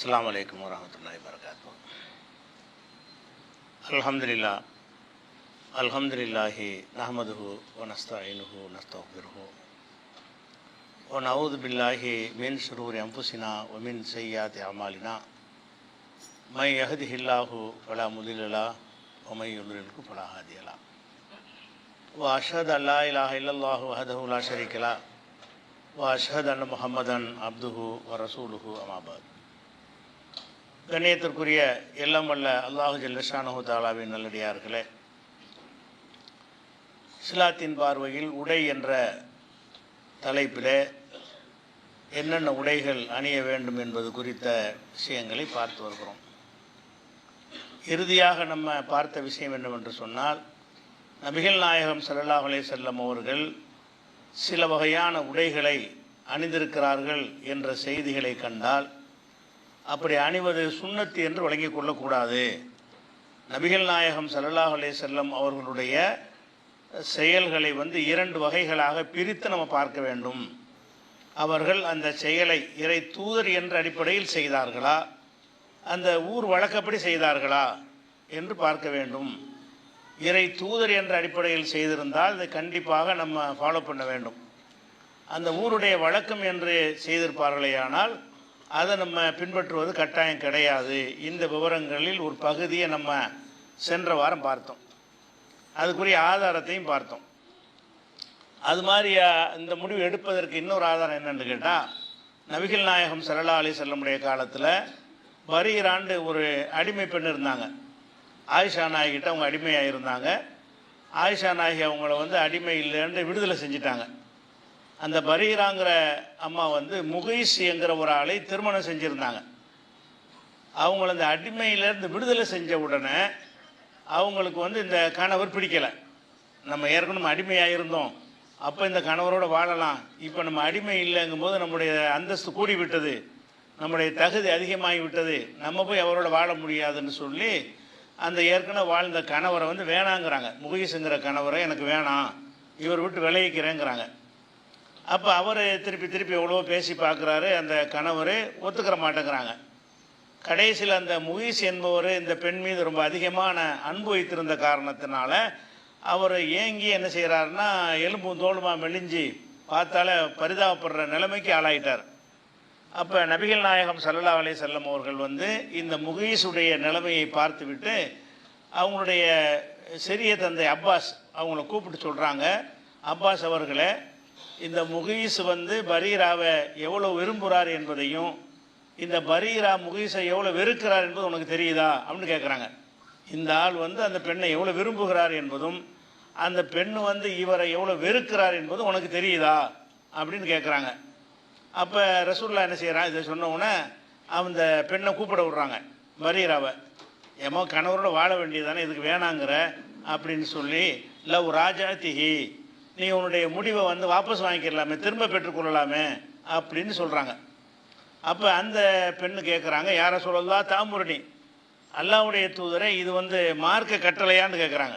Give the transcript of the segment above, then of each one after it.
அஸ்லாம் வலைக்கம் வரமத்துல்லாய் வரகாத்தோம் அல்ஹம்துலில்லா அல்ஹம்துலில்லாஹி நஹமதுஹு ஒ நஸ்தாயினுஹு நஸ்தபிர்ஹு ஒ நவுது பில்லாஹி மின் சுரூர் அம்புசினா ஒ மின் செய்யாத் அமாலினா. மை யஹதி ஹில்லாஹு பலா முதிலலா ஒ மை யுலிலுக்கு பலா ஹாதியலா. ஒ அஷத் அல்லா இலாஹ இல்லல்லாஹு வஹதஹு லா ஷரீக்கலா ஒ அஷத் அன் முஹம்மதன் அப்துஹு ஒ ரசூலுஹு அமாபாத் கண்ணியத்திற்குரிய எல்லாம் வல்ல அல்லாஹு ஜல்லஷானஹு தாலாவின் நல்லடியார்களே இஸ்லாத்தின் பார்வையில் உடை என்ற தலைப்பில் என்னென்ன உடைகள் அணிய வேண்டும் என்பது குறித்த விஷயங்களை பார்த்து வருகிறோம். இறுதியாக நம்ம பார்த்த விஷயம் என்னவென்று சொன்னால் நபிகள் நாயகம் சல்லாஹ் அலைஹி செல்லம் அவர்கள் சில வகையான உடைகளை அணிந்திருக்கிறார்கள் என்ற செய்திகளை கண்டால் அப்படி அணிவது சுண்ணத்து என்று வழங்கிக் கொள்ளக்கூடாது. நபிகள் நாயகம் சல்லாஹ் அலே செல்லம் அவர்களுடைய செயல்களை வந்து இரண்டு வகைகளாக பிரித்து நம்ம பார்க்க வேண்டும். அவர்கள் அந்த செயலை இறை தூதர் என்ற அடிப்படையில் செய்தார்களா? அந்த ஊர் வழக்கப்படி செய்தார்களா? என்று பார்க்க வேண்டும். இறை தூதர் என்ற அடிப்படையில் செய்திருந்தால் அதை கண்டிப்பாக நம்ம ஃபாலோ பண்ண வேண்டும். அந்த ஊருடைய வழக்கம் என்று செய்திருப்பார்களேயானால் அதை நம்ம பின்பற்றுவது கட்டாயம் கிடையாது. இந்த விவரங்களில் ஒரு பகுதியை நம்ம சென்ற வாரம் பார்த்தோம். அதுக்குரிய ஆதாரத்தையும் பார்த்தோம். அது மாதிரி இந்த முடிவு எடுப்பதற்கு இன்னொரு ஆதாரம் என்னென்னு கேட்டால் நபிகள் நாயகம் சரலா அலி செல்லமுடைய காலத்தில் வருகிறாண்டு ஒரு அடிமை பெண் இருந்தாங்க. ஆயிஷா நாயகிட்ட அவங்க அடிமையாக இருந்தாங்க ஆயிஷா நாயகி அவங்கள வந்து அடிமை இல்லைன்னு விடுதலை செஞ்சிட்டாங்க. அந்த பரீராங்கிற அம்மா வந்து முகேஷ் என்கிற ஒரு ஆளை திருமணம் செஞ்சுருந்தாங்க. அவங்கள அந்த அடிமையிலேருந்து விடுதலை செஞ்ச உடனே அவங்களுக்கு வந்து இந்த கணவர் பிடிக்கலை. நம்ம ஏற்கனவே அடிமையாக இருந்தோம் அப்போ இந்த கணவரோட வாழலாம். இப்போ நம்ம அடிமை இல்லைங்கும்போது நம்முடைய அந்தஸ்து கூடி விட்டது நம்முடைய தகுதி அதிகமாகி விட்டது நம்ம போய் அவரோட வாழ முடியாதுன்னு சொல்லி அந்த ஏற்கனவே வாழ்ந்த கணவரை வந்து வேணாங்கிறாங்க. முகேஷுங்கிற கணவரை எனக்கு வேணாம். இவர் விட்டு விளைவிக்கிறேங்கிறாங்க அப்போ அவர் திருப்பி திருப்பி எவ்வளோ பேசி பார்க்குறாரு அந்த கணவர் ஒத்துக்கிற மாட்டேங்கிறாங்க. கடைசியில் அந்த முகீஷ் என்பவர் இந்த பெண் மீது ரொம்ப அதிகமான அன்பு வைத்திருந்த காரணத்தினால அவர் ஏங்கி என்ன செய்கிறாருன்னா எலும்பும் தோலுமா மெலிஞ்சு பார்த்தாலே பரிதாபப்படுற நிலைமைக்கு ஆளாயிட்டார். அப்போ நபிகள் நாயகம் சல்லல்லா அலைஹி செல்லம் அவர்கள் வந்து இந்த முகீஷுடைய நிலைமையை பார்த்துவிட்டு அவங்களுடைய சிறிய தந்தை அப்பாஸ் அவங்கள கூப்பிட்டு சொல்கிறாங்க அப்பாஸ் அவர்களை இந்த முகீஸ் வந்து பரீராவை எவ்வளோ விரும்புகிறார் என்பதையும் இந்த பரீரா முகீஸை எவ்வளோ வெறுக்கிறார் என்பது உனக்கு தெரியுதா? அப்படின்னு கேட்குறாங்க இந்த ஆள் வந்து அந்த பெண்ணை எவ்வளோ விரும்புகிறார் என்பதும் அந்த பெண் வந்து இவரை எவ்வளோ வெறுக்கிறார் என்பதும் உனக்கு தெரியுதா? அப்படின்னு கேட்குறாங்க அப்போ ரசூல்லா என்ன செய்கிறான் இதை சொன்ன அந்த பெண்ணை கூப்பிட விடுறாங்க பரீராவை. ஏமோ கணவரோட வாழ வேண்டியதானே இதுக்கு வேணாங்கிற அப்படின்னு சொல்லி லவ் ராஜா திஹி நீ உன்னுடைய முடிவை வந்து வாபஸ் வாங்கிக்கலாமே திரும்ப பெற்றுக்கொள்ளலாமே அப்படின்னு சொல்கிறாங்க அப்போ அந்த பெண்ணு கேட்குறாங்க யாரை சொல்லலா? தாம்புரணி அல்லாவுடைய தூதரை இது வந்து மார்க்க கட்டளையான்னு கேட்குறாங்க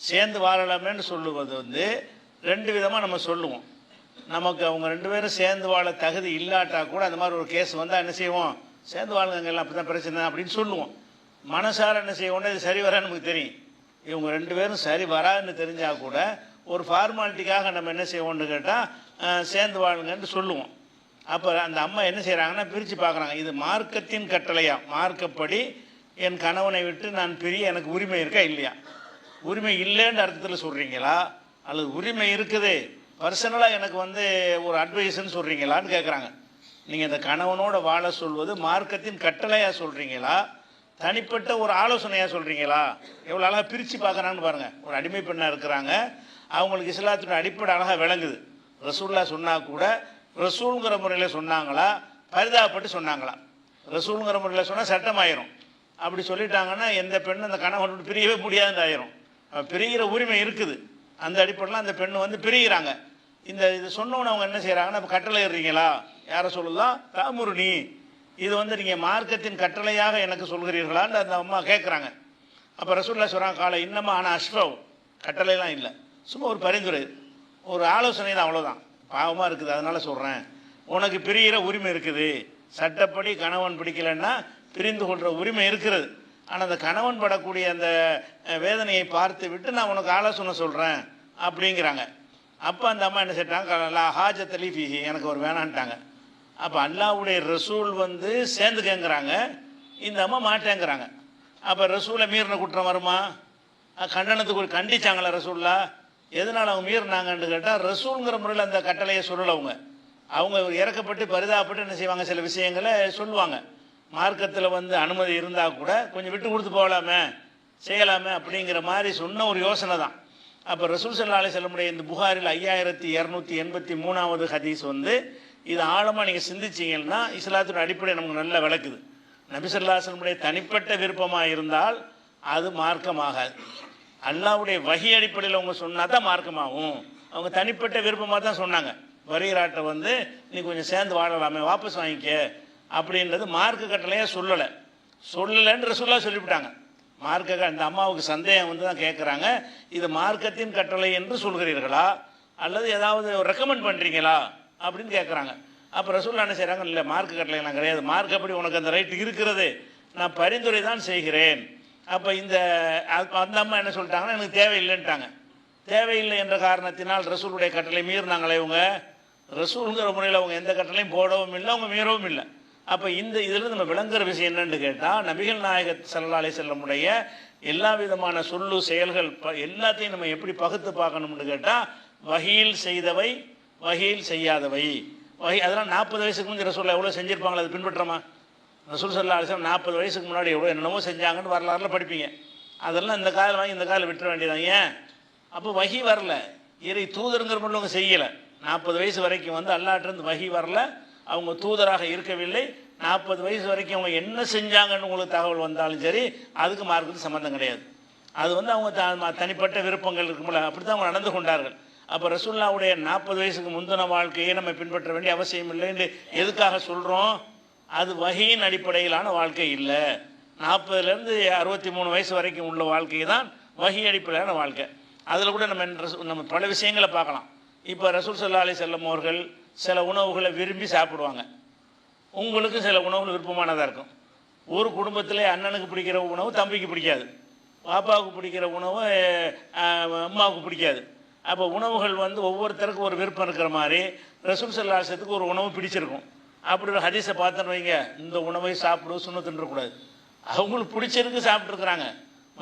சேர்ந்து வாழலாமேன்னு சொல்லுவது வந்து ரெண்டு விதமாக நம்ம சொல்லுவோம். நமக்கு அவங்க ரெண்டு பேரும் சேர்ந்து வாழ தகுதி இல்லாட்டா கூட அந்த மாதிரி ஒரு கேஸ் வந்தால் என்ன செய்வோம்? சேர்ந்து வாழுங்க எல்லாம் அப்படி தான் பிரச்சனை அப்படின்னு சொல்லுவோம். மனசார என்ன செய்வோம்னா இது சரி வரான்னு நமக்கு தெரியும். இவங்க ரெண்டு பேரும் சரி வராதுன்னு தெரிஞ்சால் கூட ஒரு ஃபார்மாலிட்டிக்காக நம்ம என்ன செய்வோம்னு கேட்டால் சேர்ந்து வாழுங்கன்னு சொல்லுவோம். அப்போ அந்த அம்மா என்ன செய்கிறாங்கன்னா பிரித்து பார்க்குறாங்க இது மார்க்கத்தின் கட்டளையா? மார்க்கப்படி என் கணவனை விட்டு நான் பிரிய எனக்கு உரிமை இருக்கா இல்லையா? உரிமை இல்லைன்ற அர்த்தத்தில் சொல்கிறீங்களா அல்லது உரிமை இருக்குது? பர்சனலாக எனக்கு வந்து ஒரு அட்வைஸ்ன்னு சொல்கிறீங்களான்னு கேட்குறாங்க நீங்கள் இந்த கணவனோட வாழ சொல்வது மார்க்கத்தின் கட்டளையாக சொல்கிறீங்களா தனிப்பட்ட ஒரு ஆலோசனையாக சொல்கிறீங்களா எவ்வளோ அழகாக பிரித்து பார்க்குறான்னு பாருங்கள் ஒரு அடிமை பெண்ணாக இருக்கிறாங்க. அவங்களுக்கு இஸ்லாத்தினுடைய அடிப்படை அழகாக விளங்குது. ரசூல்லா சொன்னால் கூட ரசூலுங்கிற முறையில் சொன்னாங்களா? பரிதாபப்பட்டு சொன்னாங்களா? ரசூலுங்கிற முறையில் சொன்னால் சட்டமாயிரும். அப்படி சொல்லிட்டாங்கன்னா எந்த பெண்ணும் அந்த கணவன் விட்டு பிரியவே முடியாதுன்னு ஆயிரும். பிரிகிற உரிமை இருக்குது. அந்த அடிப்படையில் அந்த பெண்ணு வந்து பிரிகிறாங்க இந்த இது சொன்னவன அவங்க என்ன செய்கிறாங்கன்னா இப்போ கட்டளை ஏறுறீங்களா? யாரை சொல்லலாம்? தாமுருணி இது வந்து நீங்கள் மார்க்கத்தின் கட்டளையாக எனக்கு சொல்கிறீர்களான்னு அந்த அம்மா கேட்குறாங்க அப்போ ரசூல்லா சொல்கிறாங்க காலை இன்னமா ஆனால் அஷ்பவ் கட்டளைலாம் இல்லை. சும்மா ஒரு பரிந்துரை. ஒரு ஆலோசனை தான் அவ்வளோதான் பாவமாக இருக்குது அதனால் சொல்கிறேன் உனக்கு பிரிகிற உரிமை இருக்குது. சட்டப்படி கணவன் பிடிக்கலன்னா பிரிந்து கொள்கிற உரிமை இருக்கிறது. ஆனால் அந்த கணவன் படக்கூடிய அந்த வேதனையை பார்த்து விட்டு நான் உனக்கு ஆலோசனை சொல்கிறேன் அப்படிங்கிறாங்க. அப்போ அந்த அம்மா என்ன செஞ்சாங்க லா ஹாஜத் அலி எனக்கு ஒரு வேணான்ட்டாங்க. அப்போ அல்லாவுடைய ரசூல் வந்து சேர்ந்துக்கங்கிறாங்க. இந்த அம்மா மாட்டேங்கிறாங்க. அப்போ ரசூலை மீறின குற்றம் வருமா? கண்டனத்துக்கு ஒரு கண்டிச்சாங்களா ரசூல்லா? எதனால் அவங்க மீறினாங்கன்னு கேட்டால் ரசூலுங்கிற முறையில் அந்த கட்டளையை சொல்லலை அவங்க. அவங்க இறக்கப்பட்டு பரிதாபப்பட்டு என்ன செய்வாங்க? சில விஷயங்களை சொல்லுவாங்க. மார்க்கத்தில் வந்து அனுமதி இருந்தால் கூட கொஞ்சம் விட்டு கொடுத்து போகலாமே செய்யலாமே அப்படிங்கிற மாதிரி சொன்ன ஒரு யோசனை தான். அப்போ ரசூல் சல்லா அலி செல்லமுடைய இந்த புகாரில் ஐயாயிரத்தி இரநூத்தி எண்பத்தி மூணாவது ஹதீஸ் வந்து இது ஆழமாக நீங்கள் சிந்திச்சிங்கன்னா இஸ்லாத்தின் அடிப்படை நமக்கு நல்லா விளக்குது. நபிசல்லாசனுடைய தனிப்பட்ட விருப்பமாக இருந்தால் அது மார்க்கமாகாது. அல்லாவுடைய வகி அடிப்படையில் அவங்க சொன்னால் தான் மார்க்கமாகும். அவங்க தனிப்பட்ட விருப்பமாக தான் சொன்னாங்க. வரிகராட்டை வந்து நீ கொஞ்சம் சேர்ந்து வாழலாமே வாபஸ் வாங்கிக்க. அப்படின்றது மார்க்க கட்டளையாக சொல்லலை. சொல்லலைன்னு சொல்ல சொல்லிவிட்டாங்க. மார்க்க அந்த அம்மாவுக்கு சந்தேகம் வந்து தான் கேட்குறாங்க இது மார்க்கத்தின் கட்டளை என்று சொல்கிறீர்களா? அல்லது ஏதாவது ரெக்கமெண்ட் பண்ணுறீங்களா அப்படின்னு கேட்குறாங்க அப்போ ரசூல்லா என்ன செய்கிறாங்க இல்லை மார்க் கட்டலைலாம் கிடையாது. மார்க் அப்படி உனக்கு அந்த ரைட் இருக்கிறது? நான் பரிந்துரை தான் செய்கிறேன். அப்போ இந்த அ- அந்த அம்மா என்ன சொல்லிட்டாங்கன்னா எனக்கு தேவையில்லைன்ட்டாங்க. தேவையில்லை என்ற காரணத்தினால் ரசூலுடைய கட்டளை மீறினாங்களே இவங்க. ரசூலுங்கிற முறையில் அவங்க எந்த கட்டளையும் போடவும் இல்லை அவங்க மீறவும் இல்லை. அப்போ இந்த இதில் நம்ம விளங்குற விஷயம் என்னென்னு கேட்டால் நபிகள் நாயகத் சல்லா அலி செல்லமுடைய எல்லா விதமான சொல்லு செயல்கள் ப- எல்லாத்தையும் நம்ம எப்படி பகுத்து பார்க்கணும்னு கேட்டால் வகையில் செய்தவை வகையில் செய்யாதவை. வகை அதெல்லாம் நாற்பது வயசுக்கு முந்தைய ரசூலில் எவ்வளோ செஞ்சுருப்பாங்களே அது பின்பற்றமா? ரசூல் சல்லா அலிஸ்லாம் நாற்பது வயசுக்கு முன்னாடி எவ்வளோ என்னென்னமோ செஞ்சாங்கன்னு வரலாறுல படிப்பீங்க. அதெல்லாம் இந்த காலம் வாங்கி இந்த காலம் விட்டுற வேண்டியதான் ஏன்? அப்போ வகி வரல. இறை தூதருங்கிற மட்டும் அவங்க செய்யலை. நாற்பது வயசு வரைக்கும் வந்து அல்லாட்டிருந்து வகி வரல. அவங்க தூதராக இருக்கவில்லை. நாற்பது வயசு வரைக்கும் அவங்க என்ன செஞ்சாங்கன்னு உங்களுக்கு தகவல் வந்தாலும் சரி அதுக்கு மார்க்கத்துக்கு சம்மந்தம் கிடையாது. அது வந்து அவங்க தனிப்பட்ட விருப்பங்கள் இருக்கும்ல அப்படி தான் அவங்க நடந்து கொண்டார்கள். அப்போ ரசுல்லாவுடைய நாற்பது வயசுக்கு முந்தின வாழ்க்கையை நம்ம பின்பற்ற வேண்டிய அவசியம் இல்லைன்னு எதுக்காக சொல்கிறோம் அது வகையின் அடிப்படையிலான வாழ்க்கை இல்லை. நாற்பதுலேருந்து அறுபத்தி மூணு வயசு வரைக்கும் உள்ள வாழ்க்கை தான் வகை அடிப்படையிலான வாழ்க்கை. அதில் கூட நம்ம நம்ம பல விஷயங்களை பார்க்கலாம். இப்போ ரசூல் சல்லா அலி செல்லம் அவர்கள் சில உணவுகளை விரும்பி சாப்பிடுவாங்க. உங்களுக்கு சில உணவுகள் விருப்பமானதாக இருக்கும். ஒரு குடும்பத்தில் அண்ணனுக்கு பிடிக்கிற உணவு தம்பிக்கு பிடிக்காது. பாப்பாவுக்கு பிடிக்கிற உணவு அம்மாவுக்கு பிடிக்காது. அப்போ உணவுகள் வந்து ஒவ்வொருத்தருக்கும் ஒரு விருப்பம் இருக்கிற மாதிரி ரசூல் சல்லாசத்துக்கு ஒரு உணவு பிடிச்சிருக்கும். அப்படி ஒரு ஹதீஸை பார்த்தோன்னு வைங்க இந்த உணவை சாப்பிடு சுண்ணத்துன்றக்கூடாது அவங்களுக்கு பிடிச்சிருக்கு சாப்பிட்ருக்குறாங்க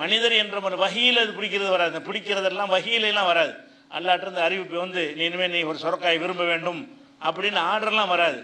மனிதர் என்ற ஒரு வகையில் அது பிடிக்கிறது வராது. இந்த பிடிக்கிறதெல்லாம் வகையிலெல்லாம் வராது. அல்லாட்டிருந்து அறிவிப்பு வந்து நீ இனிமேல் நீ ஒரு சொரக்காய் விரும்ப வேண்டும் அப்படின்னு ஆர்டர்லாம் வராது.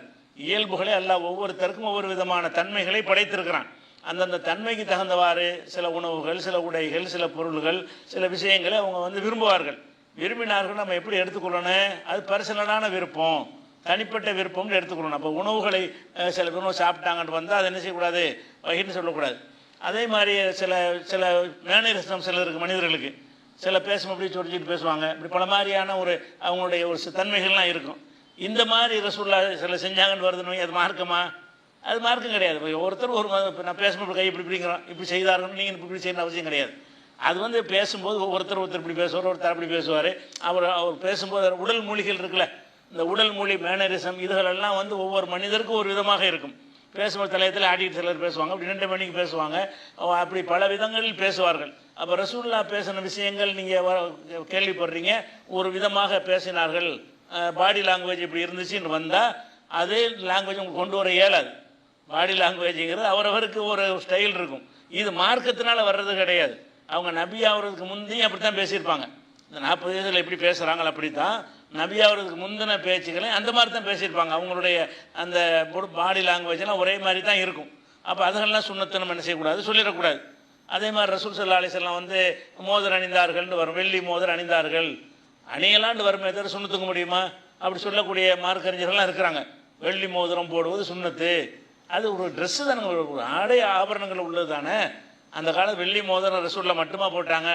இயல்புகளை அல்லாஹ் ஒவ்வொருத்தருக்கும் ஒவ்வொரு விதமான தன்மைகளை படைத்திருக்கிறான். அந்தந்த தன்மைக்கு தகுந்தவாறு சில உணவுகள் சில உடைகள் சில பொருள்கள் சில விஷயங்களை அவங்க வந்து விரும்புவார்கள். விரும்பினார்கள் நம்ம எப்படி எடுத்துக்கொள்ளணும்? அது பர்சனலான விருப்பம். தனிப்பட்ட விருப்பம்னு எடுத்துக்கொள்ளணும். அப்போ உணவுகளை சில உணவு சாப்பிட்டாங்கன்னு வந்தால் அதை என்ன செய்யக்கூடாது? வகின்னு சொல்லக்கூடாது. அதே மாதிரி சில சில மேனரிசம் சிலருக்கு மனிதர்களுக்கு. சில பேசும் அப்படி சொல்லிட்டு பேசுவாங்க. இப்படி பல மாதிரியான ஒரு அவங்களுடைய ஒரு தன்மைகள்லாம் இருக்கும். இந்த மாதிரி ரசூல்லா சில செஞ்சாங்கன்னு வருதுன்னு அது மார்க்கமா? அது மார்க்கம் கிடையாது. இப்போ ஒருத்தர் ஒரு நான் பேசும்போது கை இப்படி இப்படிங்கிறோம் இப்படி செய்தார்கள் நீங்கள் இப்படி செய்யணும் அவசியம் கிடையாது. அது வந்து பேசும்போது ஒருத்தர் ஒருத்தர் இப்படி பேசுவார் ஒருத்தர் அப்படி பேசுவார். அவர் அவர் பேசும்போது உடல் மொழிகள் இருக்குல்ல இந்த உடல் மொழி மேனரிசம் இதுகளெல்லாம் வந்து ஒவ்வொரு மனிதருக்கும் ஒரு விதமாக இருக்கும். பேசும்போது தலையத்தில் ஆடிட்டு சிலர் பேசுவாங்க அப்படி ரெண்டு மணிக்கு பேசுவாங்க. அப்படி பல விதங்களில் பேசுவார்கள். அப்போ ரசூல்லா பேசின விஷயங்கள் நீங்கள் கேள்விப்படுறீங்க. ஒரு விதமாக பேசினார்கள். பாடி லாங்குவேஜ் இப்படி இருந்துச்சுன்னு வந்தால் அதே லாங்குவேஜ் உங்களுக்கு கொண்டு வர இயலாது. பாடி லாங்குவேஜுங்கிறது அவரவருக்கு ஒரு ஸ்டைல் இருக்கும். இது மார்க்கத்தினால் வர்றது கிடையாது. அவங்க நபி ஆகிறதுக்கு முந்தையும் அப்படி தான் பேசியிருப்பாங்க. இந்த நாற்பது வயசில் எப்படி பேசுகிறாங்களோ அப்படி தான் நபி ஆகிறதுக்கு முந்தின பேச்சுக்களை அந்த மாதிரி தான் பேசியிருப்பாங்க. அவங்களுடைய அந்த பாடி லாங்குவேஜ்லாம் ஒரே மாதிரி தான் இருக்கும். அப்போ அதுகள்லாம் சுண்ணத்தை நம்ம என்ன செய்யக்கூடாது? சொல்லிடக்கூடாது. அதே மாதிரி ரசூல் சல்லா அலிஸ்லாம் வந்து மோதர் அணிந்தார்கள்னு வரும். வெள்ளி மோதிரம் அணிந்தார்கள். அணியலாண்டு வருமே. தவிர சுண்ணத்துக்க முடியுமா? அப்படி சொல்லக்கூடிய மார்க்கறிஞர்கள்லாம் இருக்கிறாங்க. வெள்ளி மோதிரம் போடுவது சுண்ணத்து. அது ஒரு ட்ரெஸ்ஸு தானே. ஒரு ஒரு ஆடை ஆபரணங்கள் உள்ளது தானே. அந்த காலம் வெள்ளி மோதிரம் ரசூலில் மட்டுமா போட்டாங்க?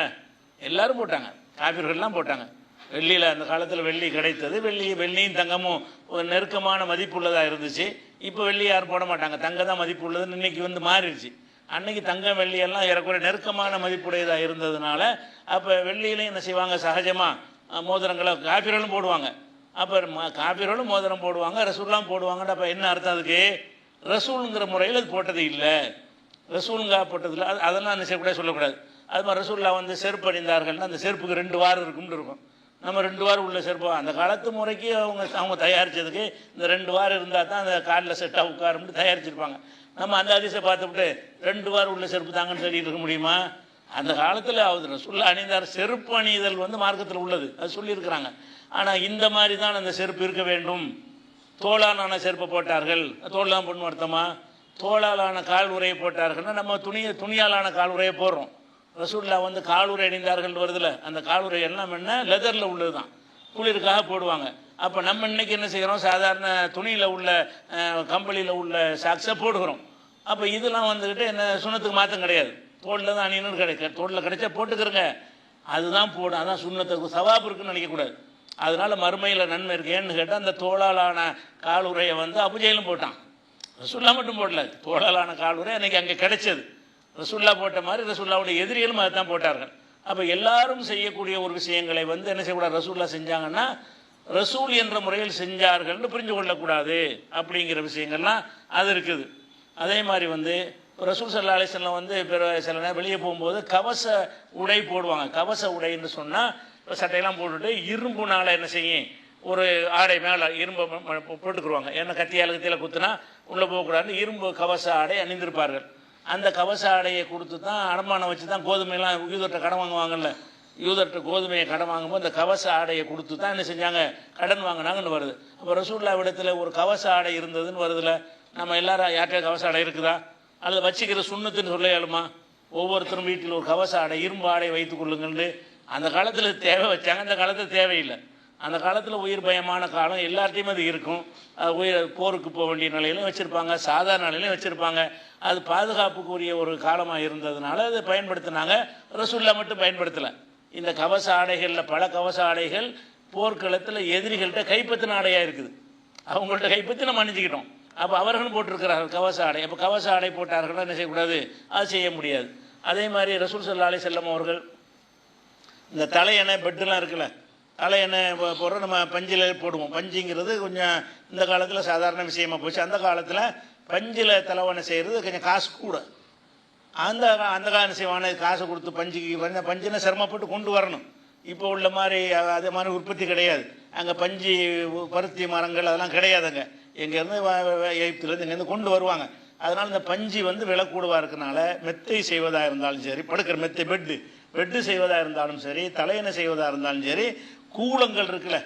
எல்லாரும் போட்டாங்க. காபிர்கள்லாம் போட்டாங்க. வெள்ளியில் அந்த காலத்தில் வெள்ளி கிடைத்தது. வெள்ளி வெள்ளியும் தங்கமும் ஒரு நெருக்கமான மதிப்புள்ளதாக இருந்துச்சு. இப்போ வெள்ளி யாரும் போட மாட்டாங்க. தங்கம் தான் மதிப்பு உள்ளதுன்னு இன்னைக்கு வந்து மாறிடுச்சு. அன்னைக்கு தங்கம் வெள்ளியெல்லாம் ஏறக்குறைய நெருக்கமான மதிப்புடையதாக இருந்ததுனால அப்போ வெள்ளியிலையும் என்ன செய்வாங்க? சகஜமாக மோதிரங்களை காபிர்களும் போடுவாங்க. அப்போ காபிர்களும் மோதிரம் போடுவாங்க ரசூல்லாம் போடுவாங்கன்னு அப்போ என்ன அர்த்தம் அதுக்கு? ரசூலுங்கிற முறையில் அது போட்டது இல்லை. ரசூலுங்கா போட்டதில் அது அதெல்லாம் அந்த கூட சொல்லக்கூடாது. அது மாதிரி ரசூல்லா வந்து செருப்பு அணிந்தார்கள்னா அந்த செருப்புக்கு ரெண்டு வாரம் இருக்கும்னு இருக்கும். நம்ம ரெண்டு வாரம் உள்ள செருப்பு. அந்த காலத்து முறைக்கு அவங்க அவங்க தயாரித்ததுக்கு இந்த ரெண்டு வாரம் இருந்தால் தான் அந்த காலில் செட்டாக உட்காரும்னு தயாரிச்சிருப்பாங்க. நம்ம அந்த அதிசை பார்த்துவிட்டு ரெண்டு வாரம் உள்ள செருப்பு தாங்கன்னு சொல்லிட்டு இருக்க முடியுமா? அந்த காலத்தில் அவர் ரசூல்லா அணிந்தார். செருப்பு அணிதல் வந்து மார்க்கத்தில் உள்ளது. அது சொல்லியிருக்கிறாங்க. ஆனால் இந்த மாதிரி தான் அந்த செருப்பு இருக்க வேண்டும். தோளானான செருப்பை போட்டார்கள். தோல்லாம் பொண்ணு அர்த்தமா தோளாலான கால் உரையை போட்டார்கள்னா நம்ம துணியை துணியாலான கால் உரையை போடுறோம். ரசூல்லா வந்து கால் உரை அணிந்தார்கள் வருதுல அந்த கால் உரை எல்லாம் என்ன? லெதரில் உள்ளது தான் குளிருக்காக போடுவாங்க. அப்போ நம்ம இன்னைக்கு என்ன செய்கிறோம் சாதாரண துணியில் உள்ள கம்பளியில் உள்ள சாக்ஸை போடுகிறோம். அப்போ இதெல்லாம் வந்துக்கிட்டு என்ன சுண்ணத்துக்கு மாற்றம் கிடையாது. தோளில் தான் அணியணும்னு கிடைக்க தோளில் கிடைச்சா போட்டுக்கிறங்க. அதுதான் போடும். அதான் சுண்ணத்துக்கு சவாப்பு இருக்குன்னு நினைக்கக்கூடாது. அதனால மறுமையில் நன்மை இருக்கு. ஏன்னு கேட்டால் அந்த தோளாலான காலுரையை வந்து அபுஜயிலும் போட்டான். ரசுல்லா மட்டும் போடல. தோளாலான காலுரை அன்றைக்கி அங்கே கிடைச்சது. ரசுல்லா போட்ட மாதிரி ரசுல்லாவுடைய எதிரிகளும் அதை தான் போட்டார்கள். அப்போ எல்லாரும் செய்யக்கூடிய ஒரு விஷயங்களை வந்து என்ன செய்யக்கூடாது? ரசூல்லா செஞ்சாங்கன்னா ரசூல் என்ற முறையில் செஞ்சார்கள்னு புரிஞ்சு கொள்ளக்கூடாது அப்படிங்கிற விஷயங்கள்லாம் அது இருக்குது. அதே மாதிரி வந்து ரசூல் சல்லா அலிஸ்லாம் வந்து பிற சில நேரம் வெளியே போகும்போது கவச உடை போடுவாங்க. கவச உடைன்னு சொன்னால் இப்போ சட்டையெல்லாம் போட்டுட்டு இரும்புனால என்ன செய்யும்? ஒரு ஆடை மேலே இரும்பை ம- போட்டுக்குருவாங்க. ஏன்னா கத்தியால் கத்தியில் குத்துனா உள்ளே போகக்கூடாதுன்னு இரும்பு கவச ஆடை அணிந்திருப்பார்கள். அந்த கவச ஆடையை கொடுத்து தான் அடமானம் வச்சு தான் கோதுமையெல்லாம் யூதர்கிட்ட கடன் வாங்குவாங்கல்ல. யூதர்கிட்ட கோதுமையை கடன் வாங்கும்போது அந்த கவச ஆடையை கொடுத்து தான் என்ன செஞ்சாங்க? கடன் வாங்கினாங்கன்னு வருது. அப்போ ரசூல்லா விடத்தில் ஒரு கவச ஆடை இருந்ததுன்னு வருதுல. நம்ம எல்லாரும் யார்கிட்ட கவச ஆடை இருக்குதா? அல்லது வச்சுக்கிற சுண்ணத்துன்னு சொல்லையாலுமா ஒவ்வொருத்தரும் வீட்டில் ஒரு கவச ஆடை இரும்பு ஆடை வைத்துக் கொள்ளுங்கள்னு அந்த காலத்தில் தேவை வச்சாங்க அந்த காலத்தில் தேவையில்லை. அந்த காலத்தில் உயிர் பயமான காலம் எல்லார்ட்டையும் அது இருக்கும். உயிர் போருக்கு போக வேண்டிய நிலையிலும் வச்சுருப்பாங்க சாதாரண நிலையிலும் வச்சுருப்பாங்க. அது பாதுகாப்புக்குரிய ஒரு காலமாக இருந்ததுனால அதை பயன்படுத்தினாங்க. ரசுல்லா மட்டும் பயன்படுத்தலை. இந்த கவச ஆடைகளில் பல கவச ஆடைகள் போர்க்களத்தில் எதிரிகள்கிட்ட கைப்பற்றின ஆடையாக இருக்குது. அவங்கள்ட்ட கைப்பற்றி நம்ம அணிஞ்சிக்கிட்டோம். அப்போ அவர்களும் போட்டிருக்கிறார்கள் கவச ஆடை. அப்போ கவச ஆடை போட்டார்கள் என்ன செய்யக்கூடாது? அது செய்ய முடியாது. அதே மாதிரி ரசூல் சல்லா அலி செல்லம் அவர்கள் இந்த தலையணை பெட்டுலாம் இருக்குல்ல தலையணை என்ன போடுற நம்ம பஞ்சில் போடுவோம். பஞ்சுங்கிறது கொஞ்சம் இந்த காலத்தில் சாதாரண விஷயமா போச்சு. அந்த காலத்தில் பஞ்சில் தலைவனை செய்கிறது கொஞ்சம் காசு கூட. அந்த அந்த காலம் செய்வான காசு கொடுத்து பஞ்சுக்கு வந்து பஞ்சுனா சிரமப்பட்டு கொண்டு வரணும். இப்போ உள்ள மாதிரி அது அதே மாதிரி உற்பத்தி கிடையாது. அங்கே பஞ்சு பருத்தி மரங்கள் அதெல்லாம் கிடையாதுங்க. எங்கேருந்து எகிப்துலேருந்து இங்கேருந்து கொண்டு வருவாங்க. அதனால் இந்த பஞ்சு வந்து விலை கூடுவாக இருக்கனால மெத்தை செய்வதாக இருந்தாலும் சரி படுக்கிற மெத்தை பெட்டு. பெட்டு செய்வதாக இருந்தாலும் சரி தலையணை செய்வதாக இருந்தாலும் சரி கூலங்கள் இருக்குல்ல?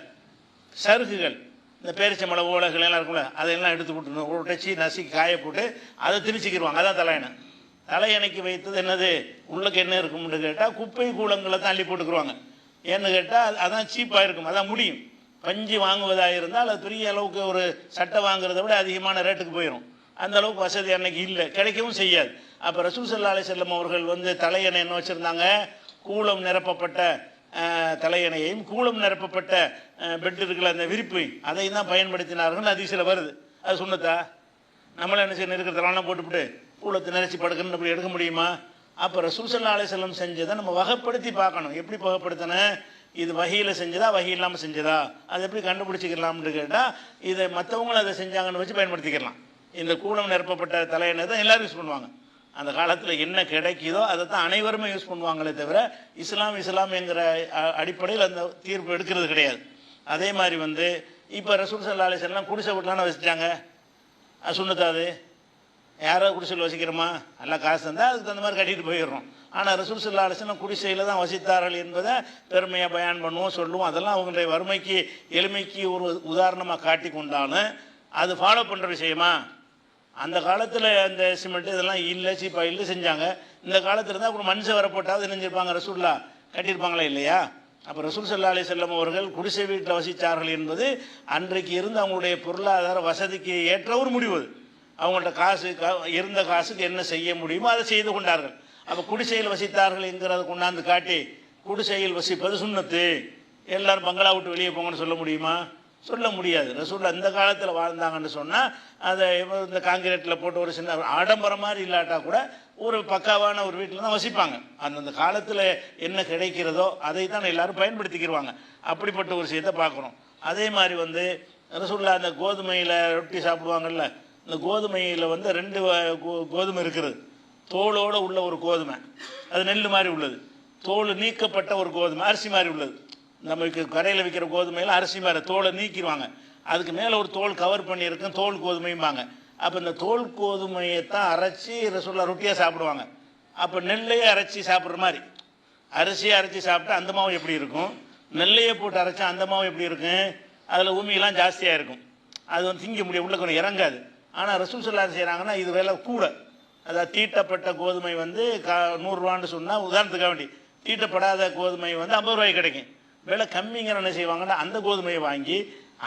சருகுகள். இந்த பேரிச்சம்பழ ஓலைகள் எல்லாம் இருக்கும்ல அதையெல்லாம் எடுத்து போட்டு உடச்சி நசுக்கி காய போட்டு அதை திரிச்சிக்கிடுவாங்க அதான் தலையணை. தலையணைக்கு வைத்தது என்னது? உள்ளுக்கு என்ன இருக்கும்னு கேட்டால் குப்பை கூலங்களை தான் அள்ளி போட்டுக்குருவாங்க. ஏன்னு கேட்டால் அதான் சீப்பாக இருக்கும். அதான் முடியும். பஞ்சு வாங்குவதாக இருந்தால் அது பெரிய அளவுக்கு ஒரு சட்டை வாங்குறதை விட அதிகமான ரேட்டுக்கு போயிடும் அந்த அளவுக்கு வசதி அன்னைக்கு இல்லை. கிடைக்கவும் செய்யாது. அப்போ ரசூசல்லா அலி செல்லம் அவர்கள் வந்து தலையணை என்ன வச்சுருந்தாங்க. கூலம் நிரப்பப்பட்ட தலையணையையும் கூலம் நிரப்பப்பட்ட பெட் இருக்கிற அந்த விரிப்பு அதையும் தான் பயன்படுத்தினார்கள். அதிசயில் வருது. அது சொன்னதா நம்மளே என்ன செய்யணும்? இருக்கிறதெல்லாம் போட்டுவிட்டு கூலத்தை நினைச்சி படுக்கணும்னு அப்படி எடுக்க முடியுமா? அப்போ ரசூசல்லா சல்லா செஞ்சதை நம்ம வகைப்படுத்தி பார்க்கணும். எப்படி வகைப்படுத்தினேன் இது வகையில் செஞ்சதா வகை இல்லாமல் செஞ்சதா? அதை எப்படி கண்டுபிடிச்சிக்கலாம்னு கேட்டால் இதை மற்றவங்களும் அதை செஞ்சாங்கன்னு வச்சு பயன்படுத்திக்கலாம். இந்த கூலம் நிரப்பப்பட்ட தலையணை தான் எல்லோரும் யூஸ் பண்ணுவாங்க. அந்த காலத்தில் என்ன கிடைக்குதோ அதை தான் அனைவருமே யூஸ் பண்ணுவாங்களே தவிர இஸ்லாம் இஸ்லாம் என்கிற அடிப்படையில் அந்த தீர்ப்பு எடுக்கிறது கிடையாது. அதே மாதிரி வந்து இப்போ ரசூல் சல்லா அலிஸ்லாம் குடிசை வீட்டிலான வசிச்சாங்க? சுண்ணத்தாது யாரோ குடிசையில் வசிக்கிறோமா? நல்லா காசு தந்தால் அதுக்கு தகுந்த மாதிரி கட்டிட்டு போயிடுறோம். ஆனால் ரசூல் சல்லா அலிஸ்லாம் குடிசையில் தான் வசித்தார்கள் என்பதை பெருமையாக பயான் பண்ணுவோம் சொல்லுவோம். அதெல்லாம் அவங்களுடைய வறுமைக்கு எளிமைக்கு ஒரு உதாரணமாக காட்டி கொண்டாலும் அது ஃபாலோ பண்ணுற விஷயமா? அந்த காலத்தில் அந்த சிமெண்ட் இதெல்லாம் இல்லை சீப்பா இல்லை செஞ்சாங்க. இந்த காலத்தில் இருந்தால் அப்புறம் மனுஷன் சவரை போட்டாவது நினைஞ்சிருப்பாங்க ரசூல்லா. கட்டியிருப்பாங்களா இல்லையா? அப்போ ரசூல் சல்லா அலி செல்லம் அவர்கள் குடிசை வீட்டில் வசித்தார்கள் என்பது அன்றைக்கு இருந்து அவங்களுடைய பொருளாதார வசதிக்கு ஏற்ற ஒரு முடிவு அவங்கள்ட்ட காசு இருந்த காசுக்கு என்ன செய்ய முடியுமோ அதை செய்து கொண்டார்கள். அப்போ குடிசையில் வசித்தார்கள் என்கிறத கொண்டாந்து காட்டி குடிசையில் வசிப்பது சுண்ணத்து. எல்லாரும் பங்களா விட்டு வெளியே போங்கன்னு சொல்ல முடியுமா? சொல்ல முடியாது. ரசூல் அந்த காலத்தில் வாழ்ந்தாங்கன்னு சொன்னால் அதை இந்த காங்கிரீட்டில் போட்டு ஒரு சின்ன ஆடம்பரம் மாதிரி இல்லாட்டா கூட ஒரு பக்காவான ஒரு வீட்டில் தான் வசிப்பாங்க. அந்தந்த காலத்தில் என்ன கிடைக்கிறதோ அதை தான் எல்லாரும் பயன்படுத்திக்கிடுவாங்க அப்படிப்பட்ட ஒரு விஷயத்தை பார்க்குறோம் அதே மாதிரி வந்து ரசூல்லா அந்த கோதுமையில் ரொட்டி சாப்பிடுவாங்கல்ல இந்த கோதுமையில் வந்து ரெண்டு கோ- கோதுமை இருக்கிறது தோளோடு உள்ள ஒரு கோதுமை. அது நெல் மாதிரி உள்ளது. தோல் நீக்கப்பட்ட ஒரு கோதுமை அரிசி மாதிரி உள்ளது. நமக்கு கடையில் விற்கிற கோதுமையில் அரிசி மாதிரி தோலை நீக்கிடுவாங்க. அதுக்கு மேலே ஒரு தோல் கவர் பண்ணியிருக்கும் தோல் கோதுமையும்பாங்க. அப்போ இந்த தோல் கோதுமையை தான் அரைச்சி ரசோல்லா ரொட்டியாக சாப்பிடுவாங்க. அப்போ நெல்லையே அரைச்சி சாப்பிட்ற மாதிரி. அரிசியை அரைச்சி சாப்பிட்டா அந்த மாவு எப்படி இருக்கும்? நெல்லையை போட்டு அரைச்சா அந்த மாவு எப்படி இருக்கும்? அதில் உமியெல்லாம் ஜாஸ்தியாக இருக்கும். அது வந்து திங்க முடியும் உள்ள கொஞ்சம் இறங்காது. ஆனால் ரசூல் சொல்லாது செய்கிறாங்கன்னா இது வேலை கூட. அதாவது தீட்டப்பட்ட கோதுமை வந்து கா நூறுரூவான்னு சொன்னால் உதாரணத்துக்காக வேண்டி. தீட்டப்படாத கோதுமை வந்து ஐம்பது ரூபாய்க்கு கிடைக்கும். விலை கம்மிங்கிற என்ன செய்வாங்கன்னா அந்த கோதுமையை வாங்கி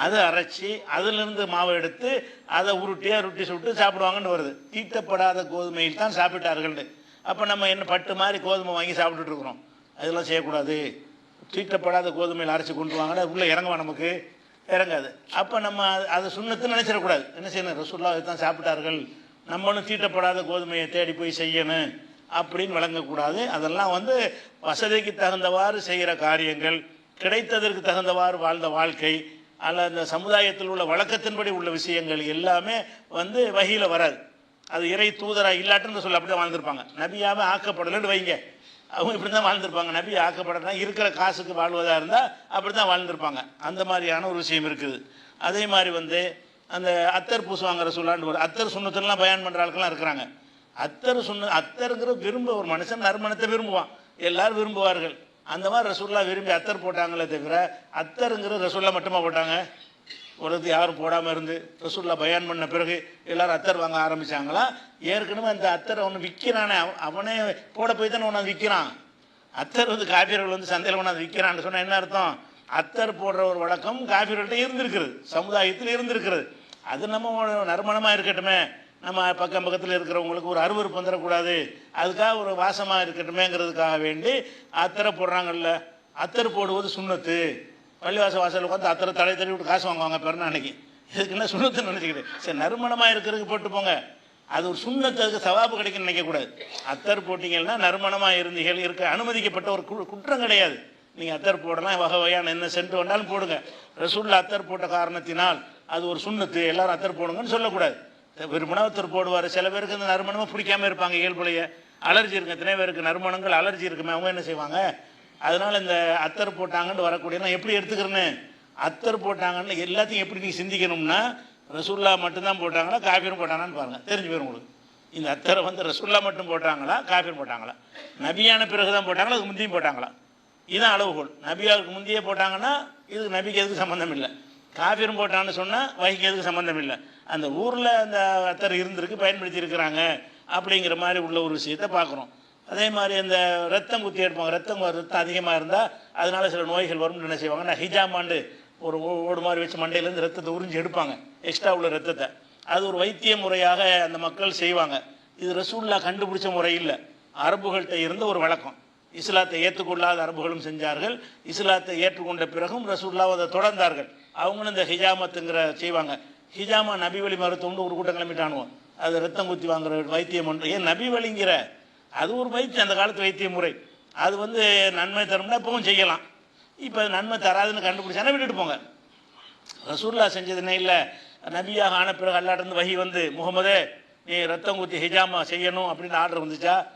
அதை அரைச்சி அதிலிருந்து மாவை எடுத்து அதை உருட்டியாக ரொட்டி சுட்டு சாப்பிடுவாங்கன்னு வருது. தீட்டப்படாத கோதுமையில் தான் சாப்பிட்டார்கள்னு அப்போ நம்ம என்ன பட்டு மாதிரி கோதுமை வாங்கி சாப்பிட்டுட்டு இருக்கிறோம். அதெல்லாம் செய்யக்கூடாது. தீட்டப்படாத கோதுமையில் அரைச்சி கொண்டு வாங்கன்னா உள்ளே இறங்குவா நமக்கு? இறங்காது. அப்போ நம்ம அதை சுண்ணத்துன்னு நினச்சிடக்கூடாது. என்ன செய்யணும்? ரசூல்லா தான் சாப்பிட்டார்கள். நம்மளும் தீட்டப்படாத கோதுமையை தேடி போய் செய்யணும் அப்படின்னு வழங்கக்கூடாது அதெல்லாம் வந்து வசதிக்கு தகுந்தவாறு செய்கிற காரியங்கள். கிடைத்ததற்கு தகுந்தவாறு வாழ்ந்த வாழ்க்கை அல்ல அந்த சமுதாயத்தில் உள்ள வழக்கத்தின்படி உள்ள விஷயங்கள் எல்லாமே வந்து வகையில் வராது. அது இறை தூதராக இல்லாட்டுன்னு சொல்லி அப்படி தான் வாழ்ந்திருப்பாங்க. நபியாவே ஆக்கப்படலைன்னு வைங்க. அவங்க இப்படி தான் வாழ்ந்திருப்பாங்க. நபி ஆக்கப்படலாம் இருக்கிற காசுக்கு வாழ்வதாக இருந்தால் அப்படி தான் வாழ்ந்திருப்பாங்க. அந்த மாதிரியான ஒரு விஷயம் இருக்குது. அதே மாதிரி வந்து அந்த அத்தர் பூசுவாங்கிற சொல்லாண்டு ஒரு அத்தர் சுண்ணத்திலாம் பயன் பண்ணுற ஆட்கள்லாம் இருக்கிறாங்க. அத்தர் சுண்ண அத்தருங்கிற விரும்ப ஒரு மனுஷன் நறுமணத்தை விரும்புவான். எல்லாரும் விரும்புவார்கள். அந்த மாதிரி ரசூல்லா விரும்பி அத்தர் போட்டாங்களே தவிர அத்தருங்கிற ரசூல்லா மட்டுமா போட்டாங்க? உலகத்து யாரும் போடாமல் இருந்து ரசூல்லா பயான் பண்ண பிறகு எல்லாரும் அத்தர் வாங்க ஆரம்பிச்சாங்களா? ஏற்கனவே அந்த அத்தரை ஒன்று விற்கிறானே அவனே போட போய் தானே ஒன்று விற்கிறான் அத்தர் வந்து காப்பீர்கள் வந்து சந்தையில் கொண்டாந்து விற்கிறான்னு சொன்னால் என்ன அர்த்தம்? அத்தர் போடுற ஒரு வழக்கம் காப்பீர்கள்ட்ட இருந்திருக்கிறது சமுதாயத்தில் இருந்திருக்கிறது. அது நம்ம நறுமணமாக இருக்கட்டுமே. நம்ம பக்கம் பக்கத்தில் இருக்கிறவங்களுக்கு ஒரு அருவருப்பு வந்துடக்கூடாது அதுக்காக ஒரு வாசமாக இருக்கட்டுமேங்கிறதுக்காக வேண்டி அத்தரை போடுறாங்கல்ல. அத்தர் போடுவது சுண்ணத்து. பள்ளிவாச வாசல் உட்காந்து அத்தரை தலை தள்ளி விட்டு காசு வாங்குவாங்க பிறந்த அன்னைக்கு. இதுக்கு சுண்ணத்துன்னு நினச்சிக்கிட்டு. சரி நறுமணமாக இருக்கிறதுக்கு போட்டு போங்க. அது ஒரு சுண்ணத்து அதுக்கு சவாபு கிடைக்குன்னு நினைக்கக்கூடாது அத்தர் போட்டிங்கன்னா நறுமணமாக இருந்தீர்கள் இருக்க அனுமதிக்கப்பட்ட ஒரு குற்றம் கிடையாது. நீங்கள் அத்தர் போடலாம் வகை வகையான என்ன சென்ட் வேணாலும் போடுங்க. ரசூலில் அத்தர் போட்ட காரணத்தினால் அது ஒரு சுண்ணத்து. எல்லாரும் அத்தர் போடுங்கன்னு சொல்லக்கூடாது. விரும்பினா ஒருத்தர் போடுவார். சில பேருக்கு இந்த நறுமணமாக பிடிக்காம இருப்பாங்க இயல்புலைய. அலர்ஜி இருக்கு. எத்தனை பேருக்கு நறுமணங்கள் அலர்ஜி இருக்குமே. அவங்க என்ன செய்வாங்க? அதனால் இந்த அத்தர் போட்டாங்கன்னு வரக்கூடிய நான் எப்படி எடுத்துக்கிறேன்னு? அத்தர் போட்டாங்கன்னு எல்லாத்தையும் எப்படி நீங்கள் சிந்திக்கணும்னா ரசுல்லா மட்டும்தான் போட்டாங்களா காஃபியும் போட்டாங்களான்னு பாருங்க. தெரிஞ்சு போயிரும் உங்களுக்கு. இந்த அத்தரை வந்து ரசுல்லா மட்டும் போட்டாங்களா காஃபியும் போட்டாங்களா? நபியான பிறகு தான் போட்டாங்களா அதுக்கு முந்தையும் போட்டாங்களா? இதுதான் அளவுகோல். நபியாவுக்கு முந்தையே போட்டாங்கன்னா இதுக்கு நபிக்கு எதுக்கு சம்மந்தம் இல்லை. காஃபியும் போட்டான்னு சொன்னால் வகைக்கு எதுக்கு சம்மந்தம் இல்லை. அந்த ஊரில் அந்த அத்தர் இருந்திருக்கு பயன்படுத்தியிருக்கிறாங்க அப்படிங்கிற மாதிரி உள்ள ஒரு விஷயத்தை பார்க்குறோம் அதே மாதிரி அந்த ரத்தம் குத்தி எடுப்பாங்க. ரத்தம் ரத்தம் அதிகமாக இருந்தால் அதனால் சில நோய்கள் வரும்னு என்ன செய்வாங்க? நான் ஹிஜாமாண்டு ஒரு ஓ- ஓடு மாதிரி வச்சு மண்டையிலேருந்து ரத்தத்தை உறிஞ்சி எடுப்பாங்க. எக்ஸ்ட்ரா உள்ள ரத்தத்தை. அது ஒரு வைத்திய முறையாக அந்த மக்கள் செய்வாங்க. இது ரசூல்லா கண்டுபிடிச்ச முறை இல்லை அரபுகள்கிட்ட இருந்த ஒரு வழக்கம். இஸ்லாத்தை ஏற்றுக்கொள்ளாத அரபுகளும் செஞ்சார்கள். இஸ்லாத்தை ஏற்றுக்கொண்ட பிறகும் ரசூல்லா அதை தொடர்ந்தார்கள். அவங்களும் இந்த ஹிஜாமத்துங்கிற செய்வாங்க. ஹிஜாமா நபி வழி மருத்துவம்னு ஒரு கூட்டம் கிளம்பிட்டானுவோம் அது ரத்தம் குத்தி வாங்குற வைத்தியம் ஒன்று. ஏன் நபி வழிங்கிற? அது ஒரு வைத்தியம் அந்த காலத்து வைத்திய முறை. அது வந்து நன்மை தரும்னா இப்பவும் செய்யலாம். இப்போ நன்மை தராதுன்னு கண்டுபிடிச்சானா விட்டுட்டு போங்க? ரசூல்லா செஞ்சதுனே இல்லை. நபியாக ஆன பிறகு அல்லாட்டிருந்து வகி வந்து முகமதே நீ ரத்தம் குத்தி ஹிஜாமா செய்யணும் அப்படின்னு ஆர்டர் வந்துச்சா?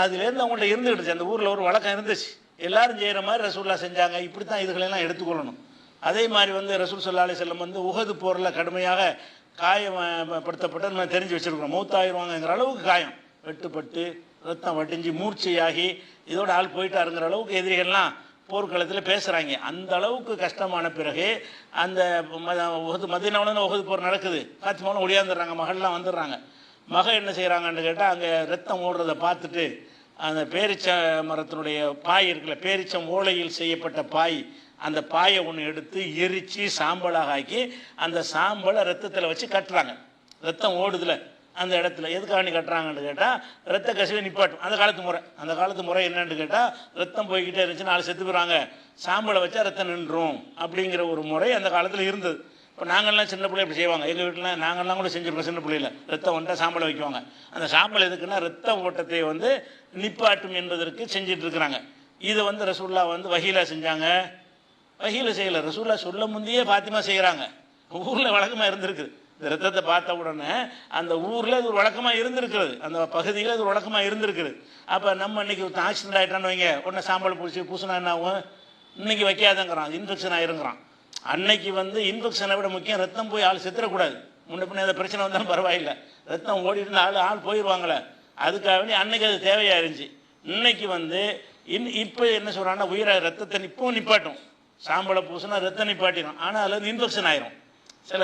அதுலேருந்து அவங்கள்ட்ட இருந்துக்கிட்டுச்சு அந்த ஊரில் ஒரு வழக்கம் இருந்துச்சு. எல்லாரும் செய்கிற மாதிரி ரசூல்லா செஞ்சாங்க. இப்படி தான் இதுகளெல்லாம் எடுத்துக்கொள்ளணும். அதே மாதிரி வந்து ரசூல் சல்லா அலி செல்லம் வந்து உகது போரில் கடுமையாக காயப்படுத்தப்பட்ட நம்ம தெரிஞ்சு வச்சுருக்கிறோம். மூத்தாயிருவாங்கங்கிற அளவுக்கு காயம். வெட்டுப்பட்டு ரத்தம் வடிஞ்சு மூர்ச்சையாகி இதோட ஆள் போயிட்டாருங்கிற அளவுக்கு எதிரிகள்லாம் போர்க்களத்தில் பேசுகிறாங்க அந்த அளவுக்கு கஷ்டமான பிறகு அந்த உகது மதினாவில் உகது போர் நடக்குது. காத்திமாவில் ஒடியாந்துடுறாங்க மகள்லாம் வந்துடுறாங்க. மகள் என்ன செய்கிறாங்கன்னு கேட்டால் அங்கே ரத்தம் ஓடுறதை பார்த்துட்டு அந்த பேரிச்ச மரத்தினுடைய பாய் இருக்குல்ல பேரிச்சம் ஓலையில் செய்யப்பட்ட பாய் அந்த பாயை ஒன்று எடுத்து எரித்து சாம்பலாக ஆக்கி அந்த சாம்பலை ரத்தத்தில் வச்சு கட்டுறாங்க. ரத்தம் ஓடுதில் அந்த இடத்துல. எதுக்காக கட்டுறாங்கன்னு கேட்டால் ரத்த கசிவை நிப்பாட்டும். அந்த காலத்து முறை. அந்த காலத்து முறை என்னன்னு கேட்டால் ரத்தம் போய்கிட்டே இருந்துச்சு நாலு செத்து போகிறாங்க சாம்பலை வச்சா ரத்தம் நின்றும் அப்படிங்கிற ஒரு முறை அந்த காலத்தில் இருந்தது. இப்போ நாங்கள்லாம் சின்ன பிள்ளை இப்படி செய்வாங்க. எங்கள் வீட்டில் நாங்கள்லாம் கூட செஞ்சுருக்கோம் சின்ன பிள்ளையில். ரத்தம் வந்துட்டால் சாம்பலை வைக்குவாங்க. அந்த சாம்பல் எதுக்குன்னா ரத்த ஓட்டத்தை வந்து நிப்பாட்டும் என்பதற்கு செஞ்சுட்டு இருக்கிறாங்க. இதை வந்து ரசகுல்லா வந்து வகையில் செஞ்சாங்க. வகையில் செய்யலை. ரசூல்லா சொல்ல முந்தையே ஃபாத்திமா செய்கிறாங்க ஊரில் வழக்கமாக இருந்திருக்குது. இந்த ரத்தத்தை பார்த்த உடனே அந்த ஊரில் இது ஒரு வழக்கமாக இருந்திருக்கிறது. அந்த பகுதியில் இது ஒரு வழக்கமாக இருந்திருக்குது. அப்போ நம்ம இன்னைக்கு ஆக்சிடென்ட் ஆகிட்டான்னு வைங்க உடனே சாம்பல் பிடிச்சி பூசினா என்ன ஆகும்? இன்னைக்கு வைக்காதங்கிறான் இன்ஃபெக்ஷன் ஆகிருங்கிறான் அன்னைக்கு வந்து இன்ஃபெக்ஷனை விட முக்கியம் ரத்தம் போய் ஆள் செத்துறக்கூடாது. முன்ன பின்ன எந்த பிரச்சனை வந்தாலும் பரவாயில்லை. ரத்தம் ஓடிட்டு இருந்தா ஆள் ஆள் போயிடுவாங்களே அதுக்காக வேண்டி அன்னைக்கு அது தேவையாக இருந்துச்சு. இன்னைக்கு வந்து இன் இப்போ என்ன சொல்கிறாங்கன்னா உயிரை ரத்தத்தை இப்பவும் நிப்பாட்டும். சாம்பலை பூசினா ரத்தம் நிப்பாட்டிடும் ஆனால் அதில் வந்து இன்ஃபெக்ஷன் ஆயிரும். சில